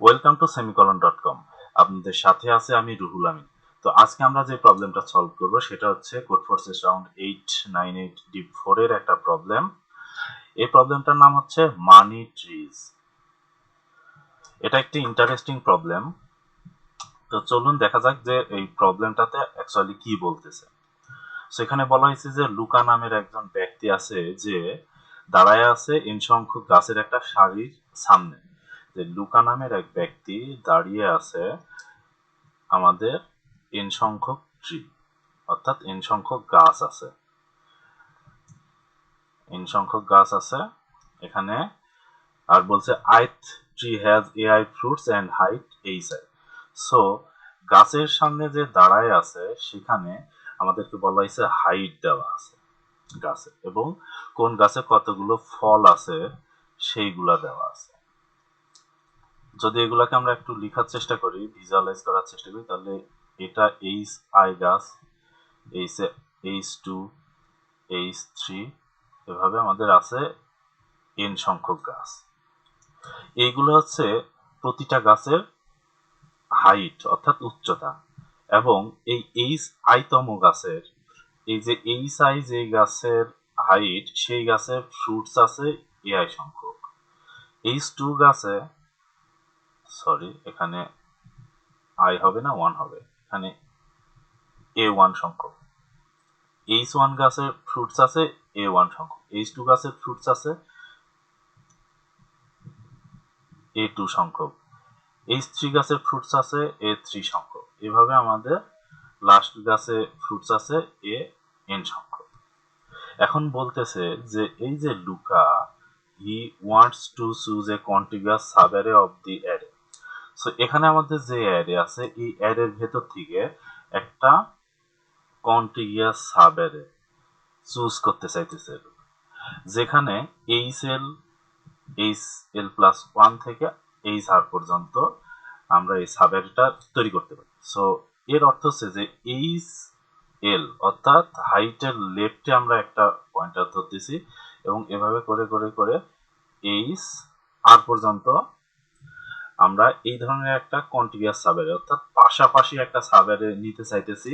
Welcome to semicolon dot com আপনাদের সাথে আছে আমি রুহুল আমিন। তো আজকে আমরা যে প্রবলেমটা সলভ করব, সেটা হচ্ছে Codeforces round eight nine eight div ফোরের একটা প্রবলেম এই প্রবলেমটার নাম হচ্ছে মানি ট্রিজ এটা একটি ইন্টারেস্টিং প্রবলেম তো চলুন দেখা যাক যে এই প্রবলেমটাতে অ্যাকচুয়ালি কি বলতেছে। সেখানে বলা হয়েছে যে লুকা নামের একজন ব্যক্তি আছে যে দাঁড়ায় আছে ইন সংখ্যক গাছের একটা সারির সামনে। যে লুকা নামের এক ব্যক্তি দাঁড়িয়ে আছে আমাদের এন সংখ্যক ট্রি অর্থাৎ এন সংখ্যক গাছ আছে। এন সংখ্যক গাছ আছে, এখানে আর বলছে ith tree has A I fruits and height H I so গাছের সামনে যে দাঁড়ায় আছে, সেখানে আমাদেরকে বলা হয়েছে হাইট দেওয়া আছে গাছে। এবং কোন গাছে কতগুলো ফল আছে, সেইগুলা দেওয়া আছে। যদি এগুলাকে আমরা একটু লেখার চেষ্টা করি ভিজুয়ালাইজ করার চেষ্টা করি, তাহলে এটা এইচ আই গাছ H H two H three এভাবে আমাদের আছে এন সংখ্যক গাছ এইগুলো হচ্ছে প্রতিটা গাছের হাইট অর্থাৎ উচ্চতা, এবং এই এইচ আইতম গাছের এই যে এইচ আই যে গাছের হাইট সেই গাছের ফ্রুটস আছে এআই সংখ্যক। এইচ টু গাছে সরি, এখানে আই হবে না ওয়ান হবে। এখানে এ ওয়ান সংখ্যক। এইচ ওয়ান গাছের ফ্রুটস আছে এ ওয়ান সংখ্যক। এইচ টু গাছের ফ্রুটস আছে এ টু সংখ্যক। এইচ থ্রি গাছের ফ্রুটস আছে এ থ্রি সংখ্যক। এভাবে আমাদের লাস্ট গাছে ফ্রুটস আছে এ এন সংখ্যক। এখন বলতেছে যে, এই যে Luka he wants to choose a contiguous sub of the array so এখানে আমাদের যে অ্যারে আছে, এই অ্যারের ভেতর থেকে একটা কন্টিগুয়াস সাব অ্যারে চুজ করতে চাইতেছে যেখানে H L H L plus one থেকে এইচ আর পর্যন্ত আমরা এই সাব অ্যারেটা তৈরি করতে পারি। সো এর অর্থ হচ্ছে যে এইচ এল অর্থাৎ হাইটের লেফটে আমরা একটা পয়েন্টার ধরতেছি এবং এভাবে করে করে করে এইচ আর পর্যন্ত আমরা এই ধরনের একটা কন্টিনিউয়াস সাবেরে অর্থাৎ পাশাপাশি একটা সাবেরে নিতে চাইতেছি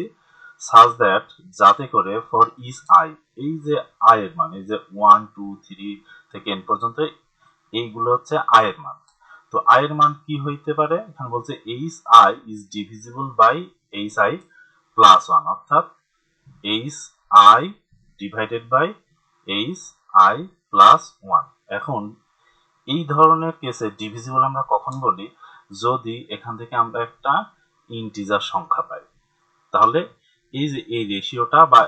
সাজ দ্যাট যাতে করে ফর ইস আই এই যে আয়ের মান, এই যে ওয়ান টু থ্রি থেকে এন পর্যন্ত, এইগুলো হচ্ছে আয়ের মান। তো আয়ের মান কি হইতে পারে? এখানে বলছে H I is divisible by H I plus one অর্থাৎ H I divided by H I plus one এখন এই ধরনের কেসে ডিভিজিবল আমরা কখন বলি? যদি এখান থেকে আমরা একটা ইন্টিজার সংখ্যা পাই। তাহলে এই যে এই রেশিওটা বা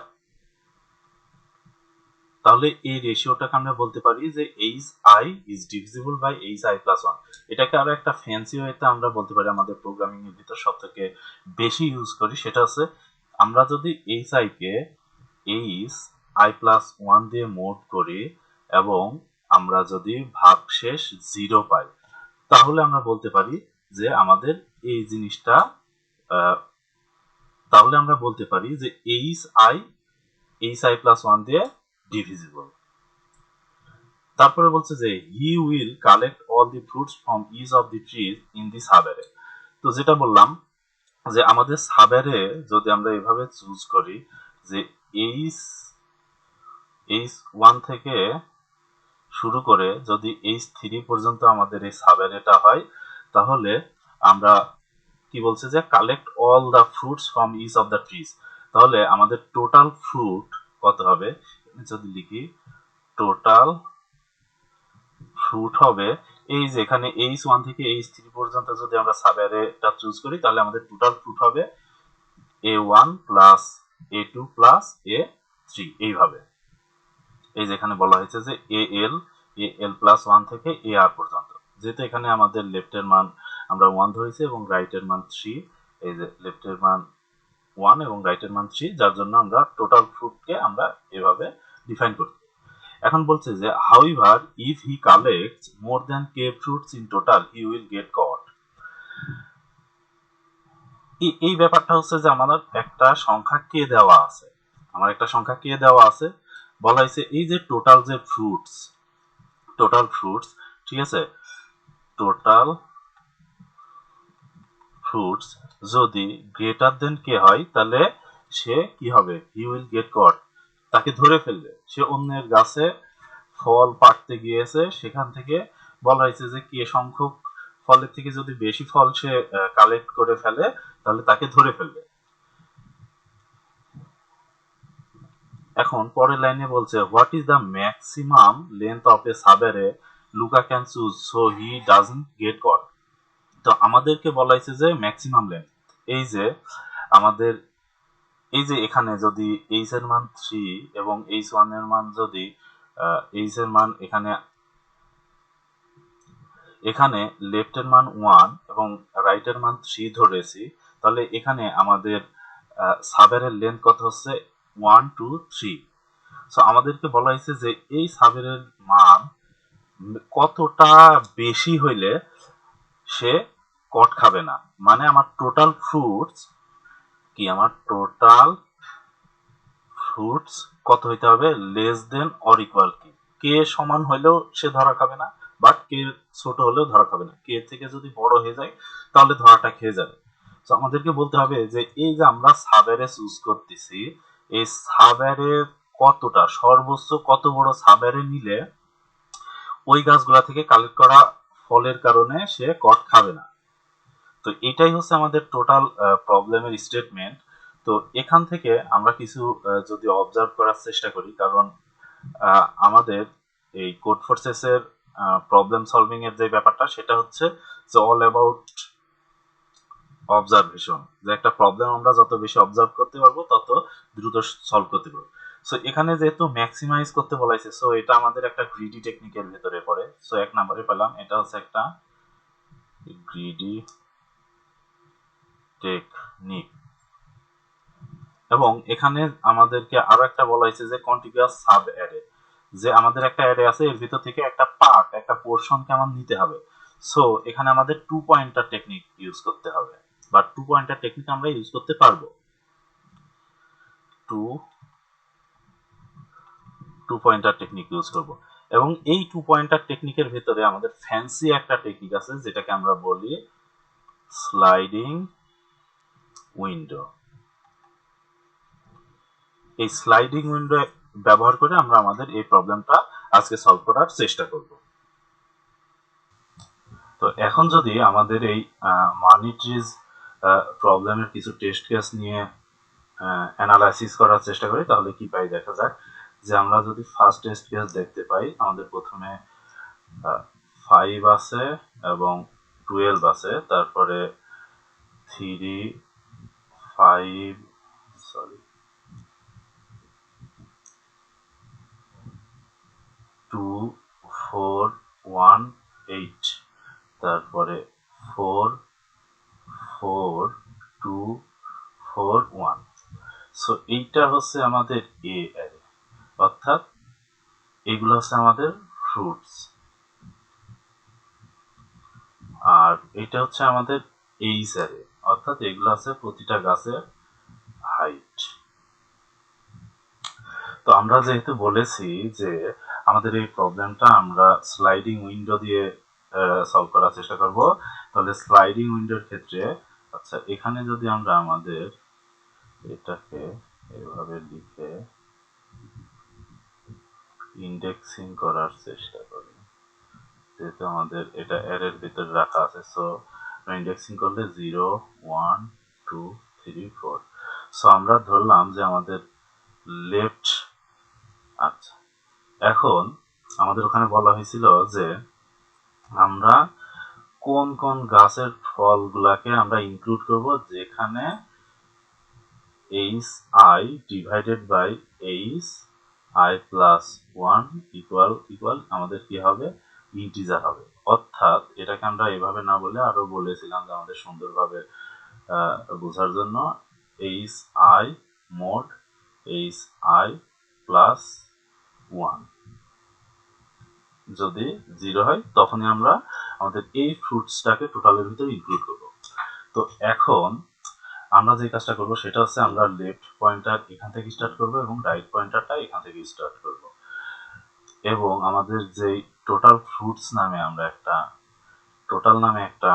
তাহলে এই রেশিওটাকে আমরা বলতে পারি যে H I is divisible by H I plus one এটাকে আরও একটা ফ্যান্সি ওয়েতে আমরা বলতে পারি আমাদের প্রোগ্রামিং এর ভিতর সব থেকে বেশি ইউজ করি, সেটা হচ্ছে আমরা যদি এইচ আই কে এইচ আই প্লাস ওয়ান দিয়ে মোড করি এবং আমরা যদি ভাগশেষ জিরো পাই, তাহলে আমরা বলতে পারি যে আমাদের এই জিনিসটা তাহলে আমরা বলতে পারি যে H I H I plus one দিয়ে ডিভিজিবল তারপরে বলছে যে he will collect all the fruits from each of the trees in the সাবেরে তো যেটা বললাম যে আমাদের সাবেরে যদি আমরা এভাবে চুজ করি যে এইচ এইচ ওয়ান থেকে শুরু করে যদি এইচ থ্রি পর্যন্ত আমাদের এই সাবেরেটা হয়, তাহলে আমরা কি বলছে যে collect all the fruits from each of the trees তাহলে আমাদের টোটাল ফ্রুট কত হবে? যদি লিখি টোটাল ফ্রুট হবে এই যে এখানে এইচ ওয়ান থেকে এইচ থ্রি পর্যন্ত যদি আমরা সাবেরেটা চুজ করি, তাহলে আমাদের টোটাল ফ্রুট হবে A one plus A two plus A three এইভাবে। এই যে এখানে বলা হয়েছে যে এ এল এ এল প্লাস ওয়ান থেকে এ আর পর্যন্ত। যেহেতু এখানে আমাদের লেফটের মান আমরা ওয়ান ধরেছি এবং রাইটের মান থ্রি এই যে লেফটের মান ওয়ান এবং রাইটের মান থ্রি যার জন্য আমরা টোটাল ফ্রুটকে আমরা এভাবে ডিফাইন করি এখন বলছে যে however if he collects more than K fruits in total he will get caught এই ব্যাপারটা হচ্ছে যে আমাদের একটা সংখ্যা কে দেওয়া আছে। আমার একটা সংখ্যা কে দেওয়া আছে বলা হয়েছে, এই যে টোটাল যে ফ্রুটস টোটাল ফ্রুটস ঠিক আছে? টোটাল ফ্রুটস যদি গ্রেটার দেন কে হয়, তাহলে সে কি হবে? হি উইল গেট কট তাকে ধরে ফেলবে। সে অন্যের গাছে ফল পাড়তে গিয়েছে, সেখান থেকে বলা হয়েছে যে, কে সংখ্যক ফলের থেকে যদি বেশি ফল সে কালেক্ট করে ফেলে, তাহলে তাকে ধরে ফেলবে। এখন পরের লাইনে বলছে what is the maximum length of a subarray Luka can choose so he doesn't get caught তো আমাদেরকে বলা হয়েছে যে ম্যাক্সিমাম লেন্থ এই যে, আমাদের, এই যে এখানে যদি এইচ এর মান থ্রি এবং এইচ ওয়ানের মান যদি এইচ এর মান এখানে এখানে লেফটের মান ওয়ান এবং রাইটের মান থ্রি ধরেছি, তাহলে এখানে আমাদের সাবেরের লেন্থ কত হচ্ছে? ওয়ান টু থ্রি সো আমাদেরকে বলা হয়েছে যে এই সাবেরের মান কতটা বেশি হইলে সে কট খাবে না। মানে আমার টোটাল ফ্রুটস কি? আমার টোটাল ফ্রুটস কত হইতে হবে? লেস দেন অর ইকুয়াল কি? কে সমান হইলেও সে ধরা খাবে না বাট কে ছোট হলেও ধরা খাবে না। কে থেকে যদি বড় হয়ে যায়, তাহলে ধরাটা খেয়ে যাবে। তো আমাদেরকে বলতে হবে যে এই যে আমরা সাবেরে চুজ করতেছি এই সাবেরে কতটা? সর্বোচ্চ কত বড় সাবেরে নিলে ওই গাছগুলা থেকে কালেক্ট করা ফলের কারণে সে কট খাবে না? তো এটাই হচ্ছে আমাদের টোটাল প্রবলেমের স্টেটমেন্ট তো এখান থেকে আমরা কিছু যদি অবজার্ভ করার চেষ্টা করি, কারণ আমাদের এই কোড ফোর্সেসের প্রবলেম সলভিং এর যে ব্যাপারটা, সেটা হচ্ছে যে অল অ্যাবাউট অবজারভেশন যে একটা প্রবলেম আমরা যত বেশি অবজার্ভ করতে পারব, তত দ্রুত সলভ করতে পারব। সো এখানে যেহেতু ম্যাক্সিমাইজ করতে বলাইছে সো এটা আমাদের একটা গ্রিডি টেকনিকের ভেতরে পড়ে। সো এক নম্বরে পেলাম, এটা হচ্ছে একটা গ্রিডি টেকনিক এবং এখানে আমাদেরকে আরও একটা বলা হয়েছে যে কন্টিগুয়াস সাব অ্যারে যে আমাদের একটা অ্যারে আছে, এর ভিতর থেকে একটা পার্ট একটা পোর্শনকে আমার নিতে হবে। সো এখানে আমাদের টু পয়েন্টার টেকনিক ইউজ করতে হবে। বা টু পয়েন্টার টেকনিক আমরা ইউজ করতে পারব। Two two pointer technique use করব। এবং এই টু পয়েন্টার টেকনিকের ভেতরে আমাদের ফ্যান্সি একটা টেকনিক আছে, যেটাকে আমরা বলি স্লাইডিং উইন্ডো এই স্লাইডিং উইন্ডো ব্যবহার করে আমরা আমাদের এই প্রবলেমটা আজকে সলভ করার চেষ্টা করব। তো এখন যদি আমাদের এই মানি প্রবলেমের কিছু টেস্ট কেস নিয়ে অ্যানালাইসিস করার চেষ্টা করি, তাহলে কি পাই দেখা যাক যে আমরা যদি ফার্স্ট টেস্ট কেস দেখতে পাই, আমাদের প্রথমে ফাইভ আছে এবং টুয়েলভ আছে, তারপরে three five sorry two four one eight তারপরে four four two four one so এইটা হচ্ছে আমাদের এ অ্যারে অর্থাৎ, এগুলো হচ্ছে আমাদের ফ্রুটস আর এটা হচ্ছে আমাদের এইচ অ্যারে অর্থাৎ, এগুলো আছে প্রতিটা গাছের হাইট তো আমরা যেহেতু বলেছি যে আমাদের এই প্রবলেমটা আমরা স্লাইডিং উইন্ডো দিয়ে সলভ করার চেষ্টা করব, তাহলে স্লাইডিং উইন্ডোর ক্ষেত্রে আচ্ছা এখানে যদি আমরা আমাদের এটাকে এভাবে লিখে ইন্ডেক্সিং করার চেষ্টা করি, যেহেতু আমাদের এটা এর ভিতরে রাখা আছে সো ইন্ডেক্সিং করলে zero one two three four so আমরা ধরলাম যে আমাদের লেফট আচ্ছা এখন আমাদের ওখানে বলা হয়েছিল যে আমরা কোন কোন গাছের ফলগুলাকে আমরা ইনক্লুড করব? যেখানে H I divided by H I plus one equal equal আমাদের কি হবে? ইন্টিজার হবে। অর্থাৎ এটাকে আমরা এভাবে না বলে আরও বলেছিলাম যে আমাদের সুন্দরভাবে বোঝার জন্য H I mod H I plus one যদি জিরো হয়, তখনই আমরা আমাদের এই ফ্রুটসটাকে টোটালের ভিতরে ইনক্লুড করব। তো এখন আমরা যে কাজটা করব, সেটা হচ্ছে আমরা লেফট পয়েন্টার এখান থেকে স্টার্ট করব এবং রাইট পয়েন্টারটা এখান থেকে স্টার্ট করব। এবং আমাদের যে টোটাল ফ্রুটস নামে আমরা একটা টোটাল নামে একটা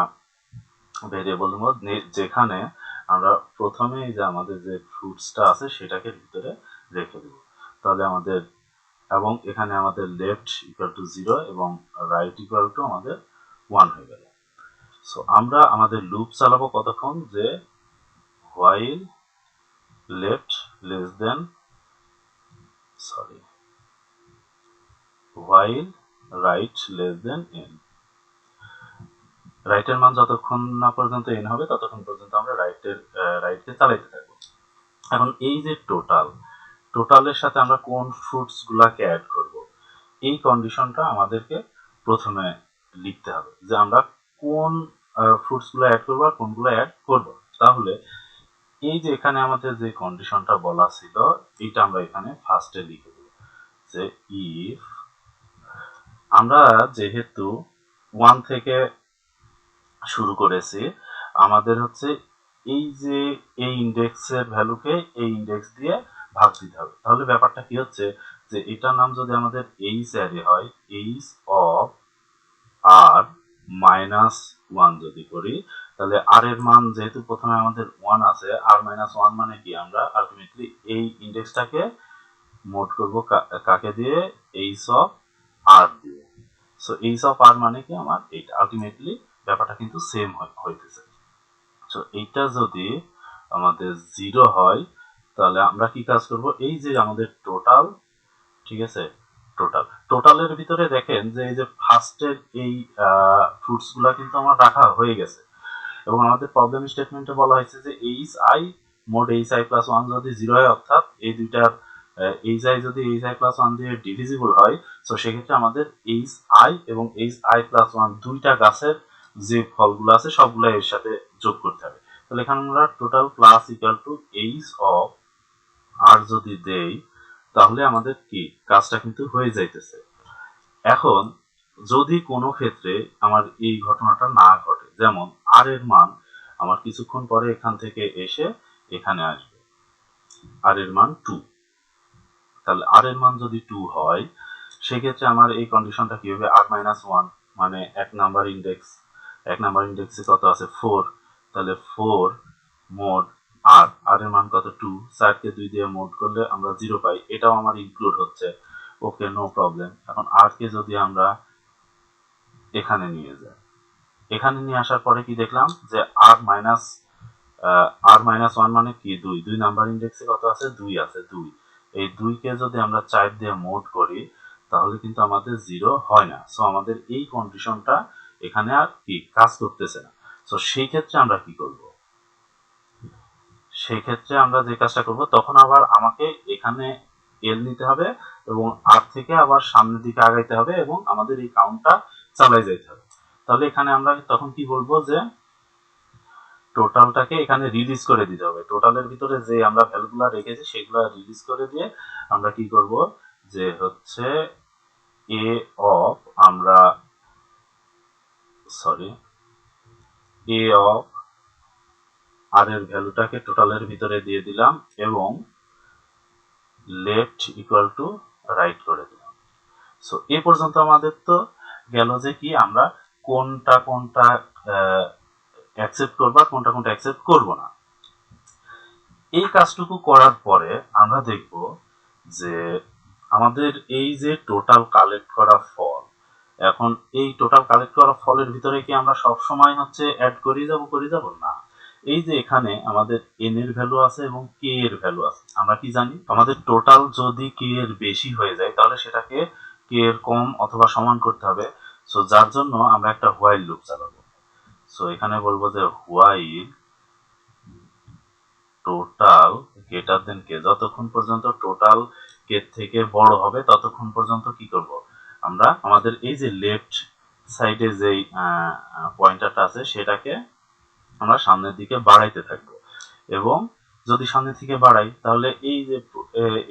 ভেরিয়েবল মোড যেখানে আমরা প্রথমে যে আমাদের যে ফ্রুটসটা আছে, সেটাকে ভিতরে রেখে দেব। তাহলে আমাদের এবং এখানে আমাদের লেফট ইকুয়াল টু জিরো এবং রাইট ইকুয়াল টু আমাদের ওয়ান হয়ে গেল। সো আমরা আমাদের লুপ চালাবো কতক্ষণ? যে while left less than sorry while right less than N রাইটের মান যতক্ষণ না পর্যন্ত এন হবে, ততক্ষণ পর্যন্ত আমরা রাইটের রাইটকে চালাইতে থাকব। এখন এই যে টোটাল টোটালের সাথে আমরা কোন ফ্রুটস গুলাকে অ্যাড করব, এই কন্ডিশনটা আমাদেরকে প্রথমে লিখতে হবে যে আমরা কোন ফ্রুটসগুলো অ্যাড করব আর কোনগুলো অ্যাড করব। তাহলে এই যে এখানে আমাদের যে কন্ডিশনটা বলা ছিল, এটা আমরা এখানে ফার্স্টে লিখে দেব যে ইফ আমরা যেহেতু ওয়ান থেকে শুরু করেছি, আমাদের হচ্ছে এই যে এই ইন্ডেক্সের ভ্যালুকে এই ইন্ডেক্স দিয়ে ভাগ দিতে হবে। তাহলে ব্যাপারটা কি হচ্ছে যে এটার নাম যদি আমাদের এইচ অ্যারে হয় H of R minus one যদি করি, তাহলে আর এর মান যেহেতু প্রথমে আমাদের ওয়ান আছে আর মাইনাস ওয়ান মানে কি? আমরা আলটিমেটলি এই ইন্ডেক্সটাকে মোড করব কাকে দিয়ে? এইচ অফ আর দিয়ে। সো এইচ অফ আর মানে কি আমার? এইটা আলটিমেটলি ব্যাপারটা কিন্তু সেম হইতেছে। তো এইটা যদি আমাদের জিরো হয় তাহলে আমরা কি কাজ করব? এই যে আমাদের টোটাল ঠিক আছে? টোটাল টোটালের ভিতরে দেখেন যে এই যে ফার্স্টের এই ফ্রুটসগুলা কিন্তু আমার রাখা হয়ে গেছে। এবং আমাদের প্রবলেম স্টেটমেন্টে বলা হয়েছে যে H I mod H I plus one যদি জিরো হয়, অর্থাৎ এই দুইটার এইচ আই যদি এইচ আই প্লাস ওয়ান দিয়ে ডিভিজিবল হয় তো সেক্ষেত্রে আমাদের এইচ আই এবং এইচ আই প্লাস ওয়ান দুইটা গাছের যে ফলগুলো আছে, সবগুলো এর সাথে যোগ করতে হবে। তাহলে এখানে আমরা total plus equal to H of R যদি দেই, তাহলে আমাদের কি? কাজটা কিন্তু হয়ে যাইতেছে। এখন, যদি কোনো ক্ষেত্রে আমার এই ঘটনাটা না ঘটে, যেমন আর এর মান আমার কিছুক্ষণ পরে এখান থেকে এসে এখানে আসবে। আর এর মান টু তাহলে আর এর মান যদি টু হয়, সেক্ষেত্রে আমার এই কন্ডিশনটা কি হবে? আর মাইনাস ওয়ান মানে এক নাম্বার ইন্ডেক্স এক নাম্বার ইন্ডেক্সে কত আছে? ফোর তাহলে ফোর মোড আর আর এর মান কত? টু চারকে দুই দিয়ে মোড করলে আমরা জিরো পাই। এটাও আমার ইনক্লুড হচ্ছে। ওকে নো প্রবলেম এখন আর কে যদি আমরা এখানে নিয়ে যাই। এখানে নিয়ে আসার পরে কি দেখলাম? যে R minus R minus one মানে কি? দুই। দুই নাম্বার ইন্ডেক্সে কত আছে? দুই আছে, দুই। এই দুইকে যদি আমরা চার দিয়ে মোড করি, তাহলে কিন্তু আমাদের জিরো হয় না। সো আমাদের এই কন্ডিশনটা এখানে আর কি? কাজ করতেছে না। সো সেই ক্ষেত্রে আমরা কি করব? সেই ক্ষেত্রে আমরা যে কাজটা করব, তখন আবার আমাকে এখানে এল নিতে হবে এবং আর থেকে আবার সামনের দিকে আগাইতে হবে এবং আমাদের এই কাউন্টটা চালাই যেতে হবে। তাহলে এখানে আমরা তখন কি বলব যে টোটালটাকে এখানে রিলিজ করে দিতে হবে। টোটালের ভিতরে যে আমরা ভ্যালুগুলো রেখেছি, সেগুলো রিলিজ করে দিয়ে আমরা কি করব যে, হচ্ছে এ অফ আমরা সরি এ অফ আর এর ভ্যালুটাকে টোটালের ভিতরে দিয়ে দিলাম এবং লেফট ইকুয়াল টু রাইট করে দিলাম। সো এ পর্যন্ত আমাদের তো গেল যে কি আমরা কোনটা কোনটা অ্যাকসেপ্ট করব আর কোনটা কোনটা অ্যাকসেপ্ট করব না। এই কাজটুকু করার পরে আমরা দেখব যে আমাদের এই যে টোটাল কালেক্ট করা ফল এখন এই টোটাল কালেক্ট করা ফলের ভিতরে কি আমরা সব সময় হচ্ছে অ্যাড করে যাব করে যাব? না। এই যে এখানে আমাদের এন এর ভ্যালু আছে এবং কে এর ভ্যালু আছে, আমরা কি জানি? আমাদের টোটাল যদি কে এর বেশি হয়ে যায়, তাহলে সেটাকে কে এর কম অথবা সমান করতে হবে। সো যার জন্য আমরা একটা হোয়াইল লুপ চালাবো। সো এখানে বলব যে while total greater than K যতক্ষণ পর্যন্ত টোটাল কে থেকে বড় হবে, ততক্ষণ পর্যন্ত কি করব? আমরা আমাদের এই যে লেফট সাইডে যেই পয়েন্টারটা আছে, সেটাকে আমরা সামনের দিকে বাড়াইতে থাকব। এবং যদি সামনের দিকে বাড়াই, তাহলে এই যে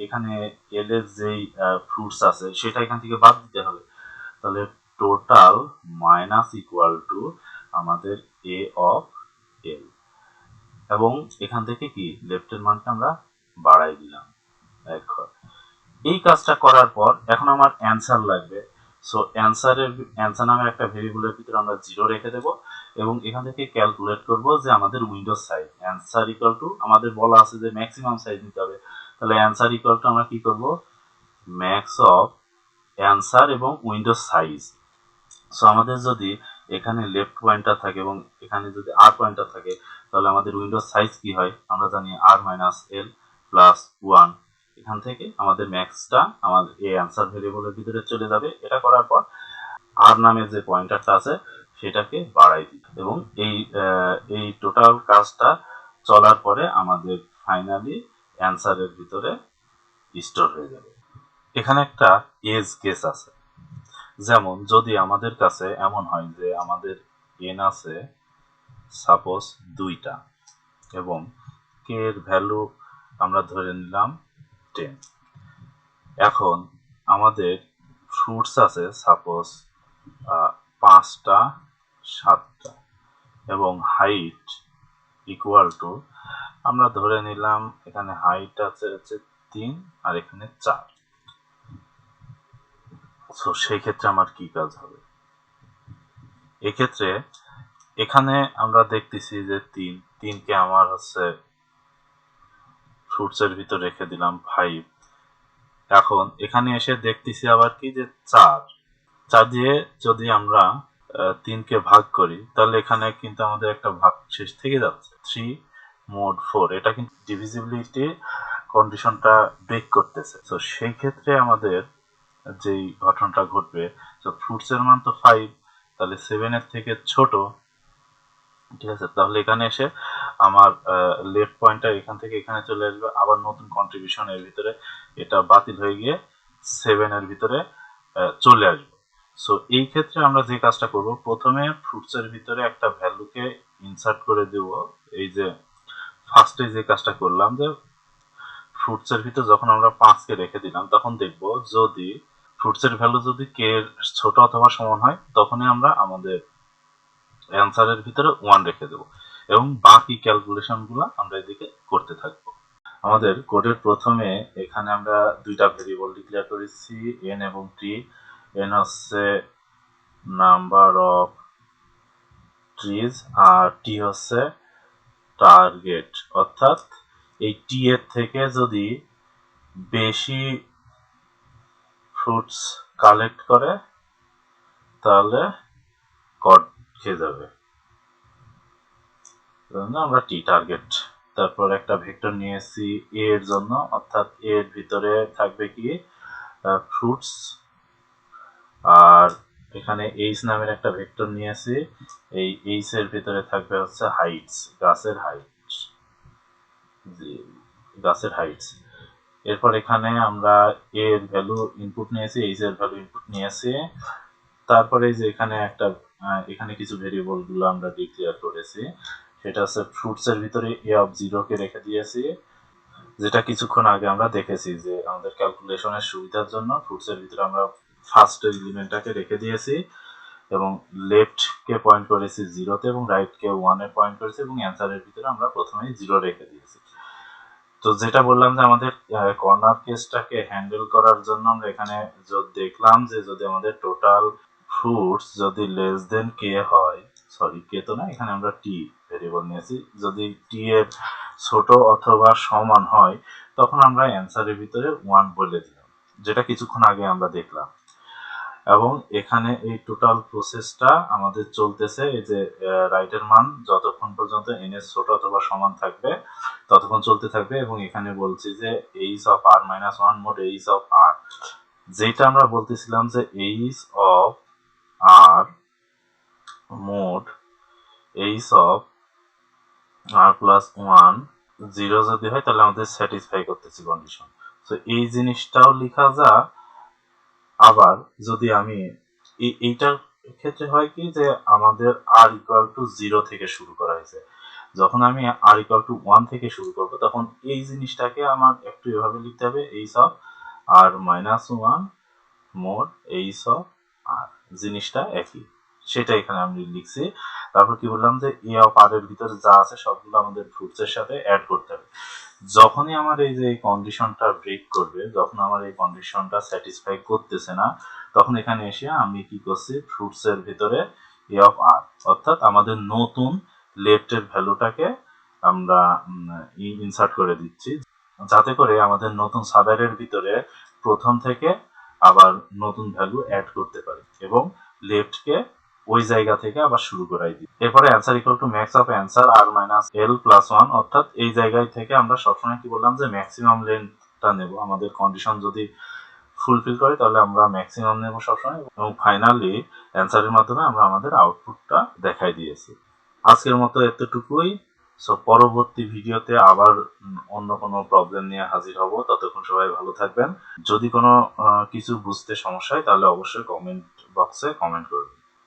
এখানে এল এর যেই ফ্রুটস আছে, সেটা এখান থেকে বাদ দিতে হবে। তাহলে টোটাল মাইনাস ইকুয়াল টু আমাদের এ অফ এল এবং এখান থেকে কি লেফটের মানটা আমরা বাড়াই দিলাম, এক ঘর। এই কাজটা করার পর এখন আমার অ্যান্সার লাগবে। সো অ্যান্সারের অ্যান্সার নামের একটা ভেরিয়েবলের ভিতরে আমরা জিরো রেখে দেব এবং এখান থেকে ক্যালকুলেট করব যে আমাদের windows size answer equal to আমাদের বলা আছে যে ম্যাক্সিমাম সাইজ নিতে হবে। তাহলে অ্যান্সার ইকুয়াল টু আমরা কি করব? ম্যাক্স অফ অ্যান্সার এবং উইন্ডোজ সাইজ সো আমাদের যদি এখানে লেফট পয়েন্টার থাকে এবং এখানে যদি আর পয়েন্টার থাকে, তাহলে আমাদের উইন্ডোজ সাইজ কি হয়? আমরা জানি R minus L plus one এখান থেকে আমাদের ম্যাক্সটা আমাদের এই অ্যান্সার ভেরিয়েবলের ভিতরে চলে যাবে। এটা করার পর আর নামে যে পয়েন্টারটা আছে, সেটাকে বাড়াই দিই। এবং এই এই টোটাল কাজটা চলার পরে আমাদের ফাইনালি অ্যান্সারের ভিতরে স্টোর হয়ে যাবে। এখানে একটা এজ কেস আছে। যেমন যদি আমাদের কাছে এমন হয় যে আমাদের এন আছে সাপোজ দুইটা, এবং কে এর ভ্যালু আমরা ধরে নিলাম টেন এখন আমাদের ফ্রুটস আছে সাপোজ পাঁচটা, সাতটা। এবং হাইট ইকুয়াল টু আমরা ধরে নিলাম এখানে হাইট আছে হচ্ছে তিন আর এখানে চার। সো সেই ক্ষেত্রে আমার কি কাজ হবে? এক্ষেত্রে এখানে আমরা দেখতেছি যে তিন, তিনকে আমার হচ্ছে ফ্রুটসের ভিতর রেখে দিলাম ফাইভ এখন এখানে এসে দেখতেছি আবার কি যে চার। চার দিয়ে যদি আমরা তিনকে ভাগ করি, তাহলে এখানে কিন্তু আমাদের একটা ভাগ শেষ থেকে যাচ্ছে। থ্রি মোড ফোর এটা কিন্তু ডিভিজিবিলিটি কন্ডিশনটা ব্রেক করতেছে। তো সেই ক্ষেত্রে আমাদের যেই ঘটনাটা ঘটবে তো ফ্রুটসের মান তো ফাইভ তাহলে সেভেনের থেকে ছোট। ঠিক আছে? তাহলে এখানে এসে আমার লেফট পয়েন্টটা এখান থেকে এখানে চলে আসবে আবার নতুন কন্ট্রিবিউশন এর ভিতরে এটা বাতিল হয়ে গিয়ে সেভেনের ভিতরে আহ, চলে আসবে। সো এই ক্ষেত্রে আমরা যে কাজটা করব প্রথমে ফ্রুটসের ভিতরে একটা ভ্যালুকে ইনসার্ট করে দেব। এই যে ফার্স্টে যে কাজটা করলাম যে ফ্রুটসের ভিতর যখন আমরা পাঁচকে রেখে দিলাম তখন দেখব যদি ফ্রুটসের ভ্যালু যদি কে এর ছোট অথবা সমান হয় তখনই আমরা আমাদের অ্যান্সারের ভিতরে ওয়ান রেখে দেব। এবং বাকি ক্যালকুলেশনগুলো আমরা এদিকে করতে থাকব। আমাদের কোডের প্রথমে এখানে আমরা দুইটা ভেরিয়েবল ডিক্লেয়ার করেছি এন এবং টি এন হচ্ছে নাম্বার অফ ট্রিজ আর টি হচ্ছে টার্গেট অর্থাৎ এই টি এর থেকে যদি বেশি ফ্রুটস কালেক্ট করে, তাহলে কড খেয়ে যাবে। জন্য আমরা টি টার্গেট তারপর একটা ভেক্টর নিয়েছি এ এর জন্য, অর্থাৎ এ এর ভিতরে থাকবে কি ফ্রুটস আর এখানে এইচ নামের একটা ভেক্টর নিয়েছি, এই এইচ এর ভিতরে থাকবে হচ্ছে হাইটস গাছের হাইট গাছের হাইটস এরপর এখানে আমরা এর ভ্যালু ইনপুট নিয়েছি এইচ এর ভ্যালু ইনপুট নিয়েছি। তারপরে যে এখানে একটা এখানে কিছু ভেরিয়েবলগুলো আমরা ডিক্লেয়ার করেছি। সেটা হচ্ছে ফ্রুটস এর ভিতরে এ অফ জিরো কে রেখে দিয়েছি। যেটা কিছুক্ষণ আগে আমরা দেখেছি যে আমাদের ক্যালকুলেশনের সুবিধার জন্য ফ্রুটস এর ভিতরে আমরা ফার্স্ট এলিমেন্টটাকে রেখে দিয়েছি এবং লেফট কে পয়েন্ট করেছি জিরোতে এবং রাইট কে ওয়ানে পয়েন্ট করেছি এবং অ্যান্সারের ভিতরে আমরা প্রথমেই জিরো রেখে দিয়েছি। তো যেটা বললাম যে আমাদের কর্নার কেসটাকে হ্যান্ডেল করার জন্য আমরা এখানে দেখলাম যে যদি আমাদের টোটাল ফ্রুটস যদি লেস দেন কে হয় সরি কে তো না, এখানে আমরা টি ভেরিয়েবল নিয়েছি যদি টি এর ছোট অথবা সমান হয়, তখন আমরা অ্যান্সারের ভিতরে ওয়ান বলে দিলাম, যেটা কিছুক্ষণ আগে আমরা দেখলাম। এবং এখানে এই টোটাল প্রসেসটা আমাদের চলতেছে, এই যে রাইটের মান, যতক্ষণ পর্যন্ত এন এর ছোট অথবা সমান থাকবে, ততক্ষণ চলতে থাকবে। এবং এখানে বলছি যে H of R minus one mod H of R যেটা আমরা বলতেছিলাম যে H of R mod H of R plus one zero যদি হয়, তাহলে আমাদের স্যাটিসফাই করতেছি কন্ডিশন তো এই জিনিসটাও লেখা যা, আবার যদি আমি এইটার ক্ষেত্রে হয় কি যে, আমাদের আর ইকুয়াল টু জিরো থেকে শুরু করা হয়েছে। যখন আমি আর ইকুয়াল টু ওয়ান থেকে শুরু করব, তখন এই জিনিসটাকে আমার একটু এভাবে লিখতে হবে H of R minus one mod H of R জিনিসটা একই। সেটা এখানে আমি লিখছি। তারপর কি বললাম যে এ অফ আর এর ভিতরে যা আছে সবগুলো আমাদের ফ্রুটস এর সাথে অ্যাড করতে হবে। যখনই আমার এই যে কন্ডিশনটা ব্রেক করবে, যখন আমার এই কন্ডিশনটা স্যাটিসফাই করতেছে না, তখন এখানে এসে আমি কি করছি ফ্রুটস এর ভিতরে এ অফ আর অর্থাৎ আমাদের নতুন লেফটের ভ্যালুটাকে আমরা ইনসার্ট করে দিচ্ছি। যাতে করে আমাদের নতুন সাবেরের ভিতরে প্রথম থেকে আবার নতুন ভ্যালু অ্যাড করতে পারি এবং লেফটকে ওই জায়গা থেকে আবার শুরু করাই দিই। এরপরে answer equal to max of answer R minus L plus one অর্থাৎ এই জায়গায় থেকে আমরা সবসময় কি বললাম যে ম্যাক্সিমাম লেন্থটা নেব। আমাদের কন্ডিশন যদি ফুলফিল করে তাহলে আমরা ম্যাক্সিমাম নেব সবসময় এবং ফাইনালি অ্যান্সারের মাধ্যমে আমরা আমাদের আউটপুটটা দেখাই দিয়েছি। আজকের মতো এতটুকুই। সো পরবর্তী ভিডিওতে আবার অন্য কোনো প্রবলেম নিয়ে হাজির হব। ততক্ষণ সবাই ভালো থাকবেন। যদি কোনো কিছু বুঝতে সমস্যা হয় তাহলে অবশ্যই কমেন্ট বক্সে কমেন্ট করবেন।